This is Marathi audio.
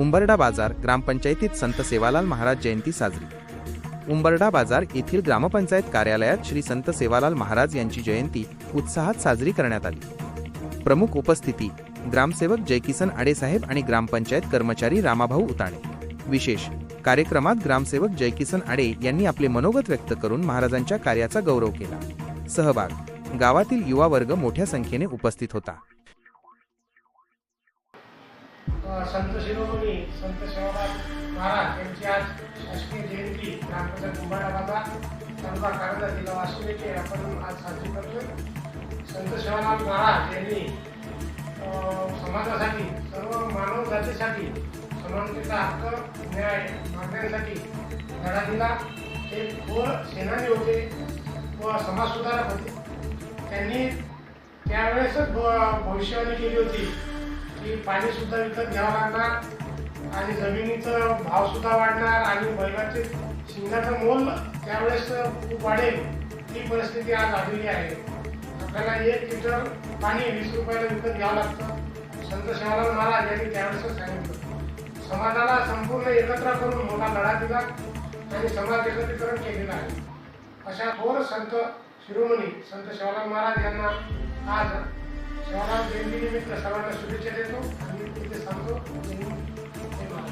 उंबरडा बाजार ग्रामपंचायतीत संत सेवालाल महाराज जयंती साजरी. उंबरडा बाजार येथील ग्रामपंचायत कार्यालयात श्री संत सेवालाल महाराज यांची जयंती उत्साहात साजरी करण्यात आली. प्रमुख उपस्थिती ग्रामसेवक जयकिसन आडेसाहेब आणि ग्रामपंचायत कर्मचारी रामाभाऊ उताणे. विशेष कार्यक्रमात ग्रामसेवक जयकिसन आडे यांनी आपले मनोगत व्यक्त करून महाराजांच्या कार्याचा गौरव केला. सहभाग गावातील युवा वर्ग मोठ्या संख्येने उपस्थित होता. संत शिरोमणी संत सेवालाल महाराज यांची आज शासकीय जयंती. नागपूरच्या कुंभारा बाजार तालुका कारंजा जिल्हा वाशिम येथे आपण आज साजरी करतोय. संत सेवानाथ महाराज यांनी समाजासाठी सर्व मानव जातीसाठी समानतेचा हक्क न्याय मागण्यासाठी लढा दिला. ते थोर सेनानी होते व समाजसुधारक होते. त्यांनी त्यावेळेसच भ- भविष्यवाणी केली होती. की पाणी सुद्धा विकत घ्यावं लागणार आणि जमिनीचं भाव सुद्धा वाढणार आणि बैलाचे शिंगाचं मोल त्यावेळेस खूप वाढेल. ही परिस्थिती आज आलेली आहे. आपल्याला एक लिटर पाणी वीस रुपयाला विकत घ्यावं लागतं. संत शिवाराम महाराज यांनी त्यावेळेस सांगितलं. समाजाला संपूर्ण एकत्र करून मोठा लढा दिला आणि समाज एकत्रीकरण केलेलं आहे. अशा थोर संत शिरोमणी संत शिवाराम महाराज यांना आज शिवाराम जयंती esta sábana subirse a mí este sábado tengo